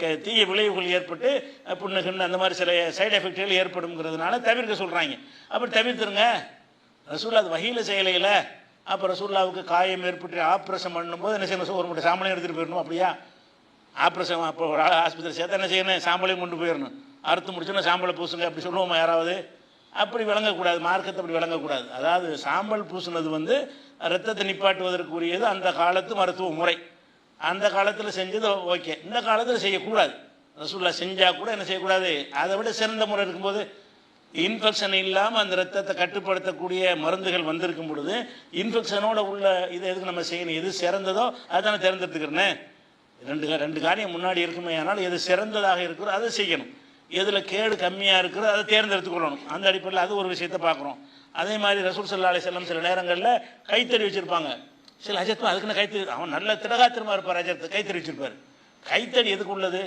க தீய விளைவுகள் ஏற்பட்டு அஹ், புண்ணு கிண்ணு அந்த மாதிரி சில சைடு எஃபெக்ட்கள் ஏற்படுங்கிறதுனால தவிர்க்க சொல்கிறாங்க அப்புறம் தவிர்த்துருங்க. ரசூல்லா அது வகையில் செய்யலையில. அப்போ ரசூல்லாவுக்கு காயம் ஏற்பட்டு ஆப்ரேஷன் பண்ணும்போது என்ன செய்யணும்? ஒரு மூட்டை சாம்பலையும் எடுத்துகிட்டு போயிடணும். அப்படியா? ஆப்ரேஷன் அப்போ ஒரு ஆள் ஆஸ்பத்திரி சேர்த்தா என்ன செய்யணும்? சாம்பலையும் கொண்டு போயிடணும். அறுத்து முடிச்சோன்னா சாம்பலை பூசுங்க அப்படி சொல்லுவோமா யாராவது? அப்படி விளங்கக்கூடாது மார்க்கத்தை அப்படி விளங்கக்கூடாது. அதாவது சாம்பல் பூசுனது வந்து ரத்தத்தை நிப்பாட்டுவதற்குரியது அந்த காலத்து மருத்துவ முறை. அந்த காலத்தில் செஞ்சது ஓகே. இந்த காலத்தில் செய்யக்கூடாது. ரசூல்லா செஞ்சால் கூட என்ன செய்யக்கூடாது? அதை விட சிறந்த முறை இருக்கும்போது இன்ஃபெக்ஷன் இல்லாமல் அந்த ரத்தத்தை கட்டுப்படுத்தக்கூடிய மருந்துகள் வந்திருக்கும் பொழுது இன்ஃபெக்ஷனோட உள்ள இதை எதுக்கு நம்ம செய்யணும்? எது சிறந்ததோ அதானே தேர்ந்தெடுத்துக்கிறேனே? ரெண்டு ரெண்டு காரியம் முன்னாடி இருக்குமே ஆனால் எது சிறந்ததாக இருக்கிறோ அதை செய்யணும். எதில் கேடு கம்மியாக இருக்கிறோ அதை தேர்ந்தெடுத்துக்கொள்ளணும். அந்த அடிப்படையில் அது ஒரு விஷயத்தை பார்க்குறோம். அதே மாதிரி ரசூல் சல்லா அலிசல்லம் சில நேரங்களில் கைத்தறி வச்சுருப்பாங்க. சில அஜத் அதுக்குன்னு கைத்தறி அவன் நல்ல திடகாத்திரமாக இருப்பார் அஜத் கைத்தறி வச்சிருப்பார். கைத்தறி எதுக்கு உள்ளது?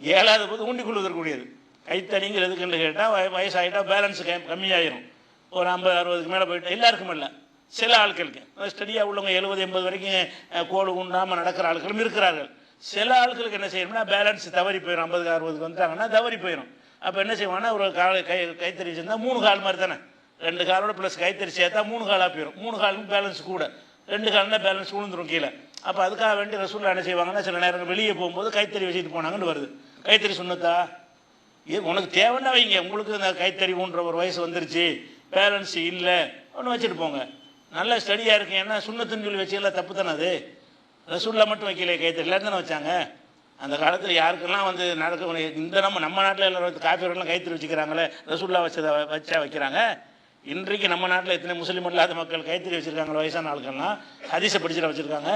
ஏழாவது போது ஊண்டி கொள்வதற்குரியது கைத்தறிங்கிற எதுக்குன்னு கேட்டால் வய பேலன்ஸ் கம்மியாயிரும். ஒரு ஐம்பது அறுபதுக்கு மேலே போயிட்டு எல்லாருக்கும் இல்லை. சில ஆட்களுக்கு ஸ்டடியாக உள்ளவங்க எழுபது எண்பது வரைக்கும் கோடு உண்டாமல் நடக்கிற ஆட்களும் இருக்கிறார்கள். சில ஆட்களுக்கு என்ன செய்யணும்னா பேலன்ஸ் தவறி போயிடும் ஐம்பதுக்கு அறுபதுக்கு வந்துட்டாங்கன்னா தவறி போயிடும் அப்போ என்ன செய்வாங்கன்னா ஒரு கால கை கைத்தறி சேர்ந்தால் மூணு கால் மாதிரி தானே? ரெண்டு காலோட ப்ளஸ் கைத்தறி சேர்த்தா மூணு காலாக போயிடும் மூணு காலுக்கு பேலன்ஸ் கூட. ரெண்டு கால்னா பேலன்ஸ் விழுந்துரும் கீழே. அப்போ அதுக்காக வேண்டி ரசூலில் என்ன செய்வாங்கன்னா சில நேரங்கள் வெளியே போகும்போது கைத்தறி வச்சுட்டு போனாங்கன்னு வருது. கைத்தறி சுண்ணத்தா இது உனக்கு தேவைன்னா வைங்க. உங்களுக்கு இந்த கைத்தறி ஊன்ற ஒரு வயசு வந்துருச்சு. பேலன்ஸ் இல்லை. ஒன்று வச்சுட்டு போங்க. நல்லா ஸ்டடியாக இருக்கு ஏன்னா சுண்ணத்துன்னு சொல்லி வச்சுக்கலாம் தப்பு தானே அது? ரசூல்லா மட்டும் வைக்கல கைத்தறி எல்லாரும் தானே வச்சாங்க? அந்த காலத்தில் யாருக்கெல்லாம் வந்து நடக்க இந்த நம்ம நம்ம நாட்டில் எல்லாரும் காஃபியர்கள்லாம் கைத்தறி வச்சுக்கிறாங்களே ரசூல்லா வச்சதை வச்சா வைக்கிறாங்க. இன்றைக்கு நம்ம நாட்டில் எத்தனை முஸ்லீம் இல்லாத மக்கள் கைத்தறி வச்சுருக்காங்க வயசான ஆட்கள்லாம் ஹதீஸை படிச்சுட்டு வச்சுருக்காங்க.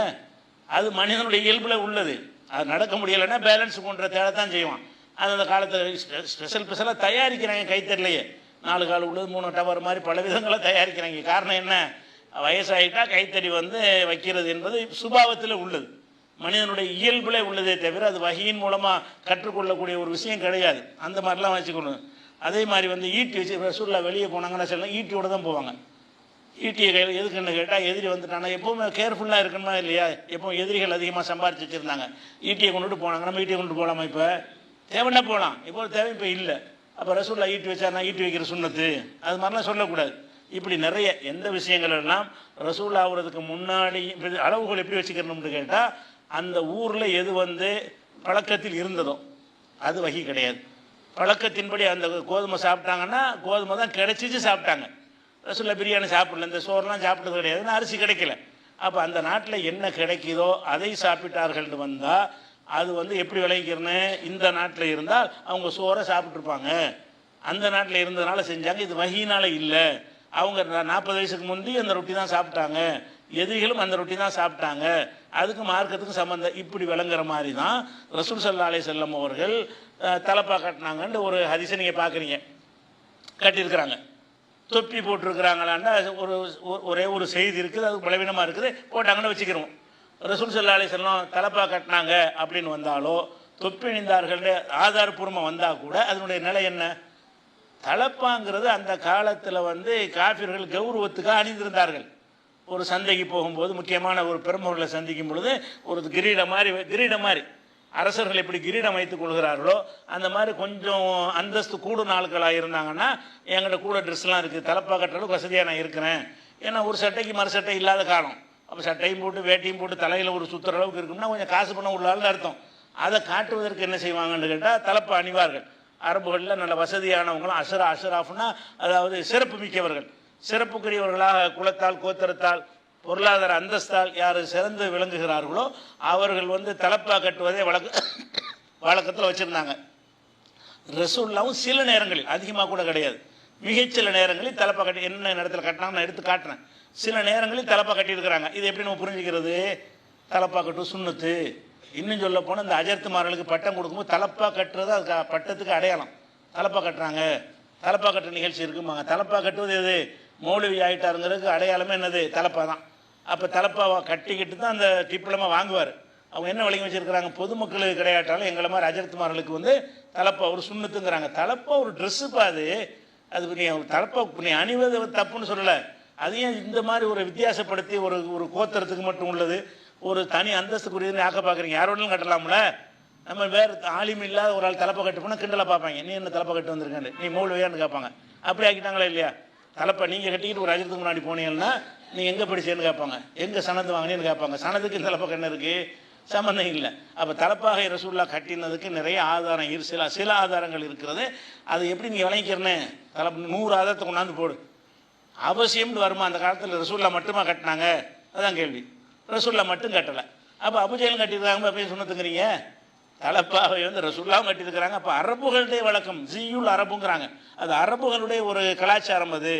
அது மனிதனுடைய இயல்பில் உள்ளது. அது நடக்க முடியலைன்னா பேலன்ஸ் கொண்ட தேவை தான் செய்வான். அது அந்த காலத்தில் ஸ்பெஷல் ஸ்பெஷலாக தயாரிக்கிறாங்க கைத்தறிலையே நாலு கால் உள்ளது மூணு டவர் மாதிரி பல விதங்களை தயாரிக்கிறாங்க. காரணம் என்ன? வயசாகிட்டா கைத்தறி வந்து வைக்கிறது என்பது சுபாவத்தில் உள்ளது. மனிதனுடைய இயல்பிலே உள்ளதே தவிர அது வகையின் மூலமாக கற்றுக்கொள்ளக்கூடிய ஒரு விஷயம் கிடையாது. அந்த மாதிரிலாம் வச்சுக்கணும். அதே மாதிரி வந்து ஈட்டி வச்சு ரசூல்லா வெளியே போனாங்கன்னா சில ஈட்டியோட தான் போவாங்க. ஈட்டியை கையில் எதுக்குன்னு கேட்டால் எதிரி வந்துட்டாங்க எப்போவுமே கேர்ஃபுல்லாக இருக்கணுமா இல்லையா? எப்பவும் எதிரிகள் அதிகமாக சம்பாரிச்சு வச்சுருந்தாங்க. ஈட்டியை கொண்டுட்டு போனாங்க நம்ம ஈட்டியை கொண்டு போகலாமா இப்போ? தேவைன்னா போகலாம் இப்போ தேவை இப்போ இல்லை. அப்போ ரசூல்லா ஈட்டி வச்சாருனா ஈட்டி வைக்கிற சுண்ணத்து. அது மாதிரிலாம் சொல்லக்கூடாது. இப்படி நிறைய எந்த விஷயங்கள் எல்லாம் ரசூல் ஆகுறதுக்கு முன்னாடி அளவுகள் எப்படி வச்சுக்கணும்னு கேட்டால் அந்த ஊரில் எது வந்து பழக்கத்தில் இருந்ததோ அது வகி கிடையாது. பழக்கத்தின்படி அந்த கோதுமை சாப்பிட்டாங்கன்னா கோதுமை தான் கிடைச்சிச்சு சாப்பிட்டாங்க. ரசூலில் பிரியாணி சாப்பிடல இந்த சோறுலாம் சாப்பிட்டது கிடையாதுன்னு அரிசி கிடைக்கல. அப்போ அந்த நாட்டில் என்ன கிடைக்குதோ அதை சாப்பிட்டார்கள்னு வந்தால் அது வந்து எப்படி விளைவிக்கிறேன்னு இந்த நாட்டில் இருந்தால் அவங்க சோறை சாப்பிட்ருப்பாங்க அந்த நாட்டில் இருந்ததுனால செஞ்சாங்க இது வகினால இல்லை. அவங்க நாற்பது வயசுக்கு முந்தி அந்த ரொட்டி தான் சாப்பிட்டாங்க. எதிரிகளும் அந்த ரொட்டி தான் சாப்பிட்டாங்க. அதுக்கு மார்க்கத்துக்கும் சம்மந்தம் இப்படி விளங்குற மாதிரி தான் ரசூல் சல்லா அலே செல்லம் அவர்கள் தலைப்பா தலப்பா கட்டினாங்கன்னு ஒரு ஹதிசை நீங்கள் பார்க்குறீங்க. கட்டியிருக்கிறாங்க. தொப்பி போட்டிருக்கிறாங்களான்னா ஒரு ஒரே ஒரு செய்தி இருக்குது. அது பலவீனமாக இருக்குது. போட்டாங்கன்னு வச்சுக்கிறோம். ரசூல் சல்லா அலி செல்லம் தலப்பா கட்டினாங்க அப்படின்னு வந்தாலோ தொப்பி இணைந்தார்கள் ஆதாரபூர்வமாக வந்தால் கூட அதனுடைய நிலை என்ன? தலப்பாங்கிறது அந்த காலத்தில் வந்து காபிர்கள் கௌரவத்துக்காக அணிந்திருந்தார்கள். ஒரு சந்தைக்கு போகும்போது முக்கியமான ஒரு பெருமர்களை சந்திக்கும் பொழுது ஒரு கிரீடம் மாதிரி கிரீடம் மாதிரி. அரசர்கள் எப்படி கிரீடம் வைத்துக் கொள்கிறார்களோ அந்த மாதிரி கொஞ்சம் அந்தஸ்து கூடும் நாட்களாக இருந்தாங்கன்னா எங்கள்கிட்ட கூட ட்ரெஸ்லாம் இருக்குது தலப்பா கட்டுறதுக்கு வசதியாக நான் இருக்கிறேன். ஏன்னா ஒரு சட்டைக்கு மறு சட்டை இல்லாத காலம். அப்போ சட்டையும் போட்டு வேட்டையும் போட்டு தலையில் ஒரு சுற்றுற அளவுக்கு இருக்கும்னா கொஞ்சம் காசு பண்ண உள்ள அர்த்தம். அதை காட்டுவதற்கு என்ன செய்வாங்கன்னு கேட்டால் தலப்பை அணிவார்கள். அரபுகளில் நல்ல வசதியானவங்களும் அசரா அசராஃப்னா அதாவது சிறப்பு மிக்கவர்கள். சிறப்புக்குரியவர்களாக குலத்தால் கோத்திரத்தால் பொருளாதார அந்தஸ்தால் யார் சிறந்து விளங்குகிறார்களோ அவர்கள் வந்து தலப்பா கட்டுவதே வழக்கு வழக்கத்தில் வச்சுருந்தாங்க. ரசூல்லாவும் சில நேரங்களில் அதிகமாக கூட கிடையாது. மிகச்சில நேரங்களில் தலப்பா கட்டி என்ன நேரத்தில் கட்டினாங்க நான் எடுத்து காட்டினேன் சில நேரங்களில் தலப்பா கட்டியிருக்கிறாங்க. இது எப்படி நம்ம புரிஞ்சுக்கிறது? தலப்பா கட்டு சுண்ணத்து. இன்னும் சொல்ல போனால் இந்த அஜர்த்துமார்களுக்கு பட்டம் கொடுக்கும்போது தலப்பா கட்டுறது அதுக்கு பட்டத்துக்கு அடையாளம். தலப்பா கட்டுறாங்க. தலப்பா கட்டுற நிகழ்ச்சி இருக்குமாங்க தலப்பா கட்டுவது எது? மௌலவி ஆகிட்டாருங்கிறதுக்கு அடையாளமே என்னது? தலப்பா தான். அப்போ தலப்பா கட்டிக்கிட்டு தான் அந்த டிப்ளமா வாங்குவார். அவங்க என்ன வழங்கி வச்சிருக்கிறாங்க? பொதுமக்களுக்கு கிடையாட்டாலும் எங்களை மாதிரி அஜர்த்துமார்களுக்கு வந்து தலப்பா ஒரு சுண்ணத்துங்கிறாங்க. தலப்பா ஒரு ட்ரெஸ்ஸுப்பா அது. அது நீ தலப்பா நீ அணிவது தப்புன்னு சொல்லலை. அதையும் இந்த மாதிரி ஒரு வித்தியாசப்படுத்தி ஒரு ஒரு கோத்திரத்துக்கு மட்டும் உள்ளது. ஒரு தனி அந்தஸ்துக்குரியதுன்னு ஆக்க பார்க்குறீங்க. யார் வேணாலும் கட்டலாம்ல? நம்ம வேறு ஆலிம் இல்லாத ஒரு ஆள் தலைப்பை கட்டு போனால் கிண்டலை பார்ப்பாங்க. நீ என்ன தலைப்பை கட்டு வந்திருக்கான்னு? நீ மூலவையான்னு கேட்பாங்க. அப்படி ஆக்கிட்டாங்களா இல்லையா? தலைப்பை நீங்கள் கட்டிக்கிட்டு ஒரு அஜித்துக்கு முன்னாடி போனீங்கன்னா நீ எங்கே படிச்சேன்னு கேட்பாங்க. எங்கே சனது வாங்கினேன்னு கேட்பாங்க. சனதுக்கு இந்த தலைப்பை என்ன இருக்குது சம்மந்தம் இல்லை. அப்போ தலைப்பாக ரசூல்லா கட்டினதுக்கு நிறைய ஆதாரம் இரு சில சில ஆதாரங்கள் இருக்கிறது. அதை எப்படி நீங்கள் விளங்கிக்கிறனே? தலை நூறு ஆதாரத்தை கொண்டாந்து போடு. அவசியம்னு வருமா? அந்த காலத்தில் ரசூல்லா மட்டுமா கட்டினாங்க? அதான் கேள்வி. ரசுல்லா மட்டும் கட்டலை. அப்போ அபுஜெயலும் கட்டியிருக்காங்க அப்படின்னு சொன்னதுங்கிறீங்க தலப்பாவை வந்து ரசுல்லாவும் கட்டியிருக்கிறாங்க. அப்போ அரபுகளுடைய வழக்கம் ஜியுல் அரபுங்கிறாங்க. அது அரபுகளுடைய ஒரு கலாச்சாரம் அது.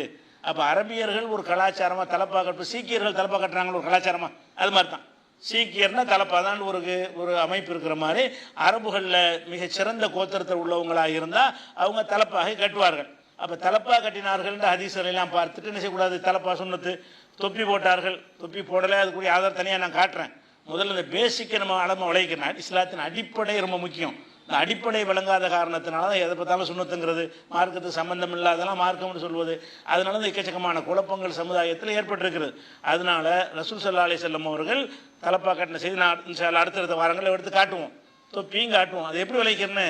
அப்போ அரபியர்கள் ஒரு கலாச்சாரமாக தலப்பா கட்டு சீக்கியர்கள் தலப்பா கட்டுறாங்களோ ஒரு கலாச்சாரமா? அது மாதிரி தான் சீக்கியர்னா தலப்பா தான் ஒரு ஒரு அமைப்பு இருக்கிற மாதிரி அரபுகளில் மிகச்சிறந்த கோத்திரத்தில் உள்ளவங்களாக இருந்தால் அவங்க தலப்பாக கட்டுவார்கள். அப்போ தலப்பா கட்டினார்கள்ன்ற ஹதீஸ்களை எல்லாம் பார்த்துட்டு என்ன செய்யக்கூடாது? தலப்பா சுண்ணத்து தொப்பி போட்டார்கள். தொப்பி போடலை அதுக்குரிய ஆதார் தனியாக நான் காட்டுறேன். முதல்ல இந்த பேசிக்கை நம்ம அளமை விளைவிக்கணும் இஸ்லாத்தின் அடிப்படை ரொம்ப முக்கியம். இந்த அடிப்படை விளங்காத காரணத்தினால தான் எதை பார்த்தாலும் சுண்ணத்துங்கிறது. மார்க்கத்துக்கு சம்பந்தம் இல்லாதெல்லாம் மார்க்கம்னு சொல்வது. அதனால தான் எக்கச்சக்கமான குழப்பங்கள் சமுதாயத்தில் ஏற்பட்டிருக்கிறது. அதனால ரசூல் சல்லா அலி செல்லம் அவர்கள் தலப்பா கட்டின செய்தி நான் அடுத்தடுத்த வாரங்களில் எடுத்து காட்டுவோம். தொப்பியும் காட்டுவோம். அது எப்படி விளைக்கிறேன்னு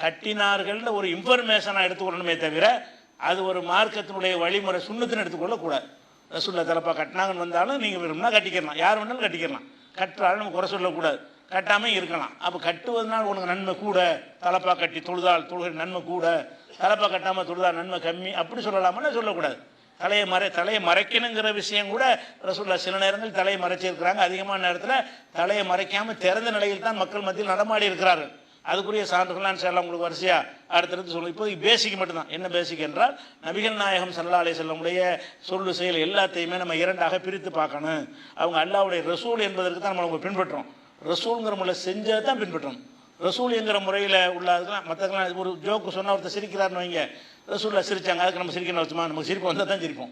கட்டினார்கள்னு ஒரு இன்ஃபர்மேஷனாக எடுத்துக்கொள்ளணுமே தவிர அது ஒரு மார்க்கத்தினுடைய வழிமுறை சுண்ணத்துன்னு எடுத்துக்கொள்ளக்கூடாது. ரசூல்லா தலப்பா கட்டினாங்கன்னு வந்தாலும் நீங்கள் விரும்பினா கட்டிக்கலாம். யார் வேணாலும் கட்டிக்கலாம். கட்டுறாலும் நம்ம குறை சொல்லக்கூடாது. கட்டாமல் இருக்கலாம். அப்போ கட்டுவதனால் உனக்கு நன்மை கூட. தலப்பா கட்டி தொழுதால் தொழுகிற நன்மை கூட. தலப்பா கட்டாமல் தொழுதால் நன்மை கம்மி. அப்படி சொல்லலாமான்னு சொல்லக்கூடாது. தலையை மறை தலையை மறைக்கணுங்கிற விஷயம் கூட ரசூல்லா சில நேரங்கள் தலையை மறைச்சிருக்கிறாங்க. அதிகமான நேரத்தில் தலையை மறைக்காமல் திறந்த நிலையில் தான் மக்கள் மத்தியில் நடமாடி இருக்கிறார்கள். அதுக்குரிய சான்றுகள்லாம் செல்லாம் உங்களுக்கு வரிசையா அடுத்தடுத்து சொல்லுவோம். இப்போது பேசிக் மட்டும்தான். என்ன பேசிக் என்றால் நபிகள் நாயகம் சல்லா அலி செல்லமுடைய சொல்லு செயல் எல்லாத்தையுமே நம்ம இரண்டாக பிரித்து பார்க்கணும். அவங்க அல்லாவுடைய ரசூல் என்பதற்கு தான் நம்ம அவங்க பின்பற்றோம். ரசூலுங்கிற முறையில் செஞ்சதை தான் பின்பற்றோம் ரசூல் என்கிற முறையில் உள்ள அதுக்கெல்லாம் மற்றக்கெல்லாம் ஒரு ஜோக்கு சொன்னால் ஒருத்தர் சிரிக்கிறாருன்னு வைங்க. ரசூலில் சிரிச்சாங்க அதுக்கு நம்ம சிரிக்கணும் வச்சுமா நமக்கு சிரிப்பு வந்தால் தான் சிரிப்போம்.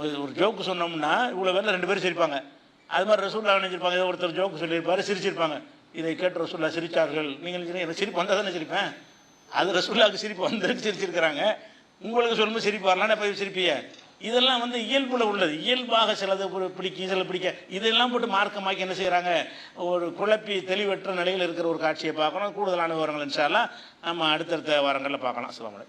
ஒரு- ஜோக்கு சொன்னோம்னா இவ்வளோ பேரில் ரெண்டு பேரும் சிரிப்பாங்க. அது மாதிரி ரசூல்லா நினைச்சிருப்பாங்க ஏதோ ஒருத்தர் ஜோக்கு சொல்லியிருப்பாரு சிரிச்சிருப்பாங்க. இதை கேட்டு ரசூல்லா சிரித்தார்கள் நீங்கள் எனக்கு சிரிப்பு வந்தால் தானே சிரிப்பேன்? அது ரசூல்லாவுக்கு சிரிப்பு வந்ததுக்கு சிரிச்சிருக்கிறாங்க. உங்களுக்கு சொல்லும்போது சிரிப்பு வரலான்னு போய் சிரிப்பிய? இதெல்லாம் வந்து இயல்புல உள்ளது. இயல்பாக சிலது பிடிக்கும் சில பிடிக்க. இதெல்லாம் போட்டு மார்க்கமாக்கி என்ன செய்கிறாங்க ஒரு குழப்பி தெளிவற்ற நிலையில் இருக்கிற ஒரு காட்சியை பார்க்கணும். கூடுதலான விவரங்கள் இன்ஷா நம்ம அடுத்தடுத்த வாரங்களில் பார்க்கலாம். அஸ்ஸலாமு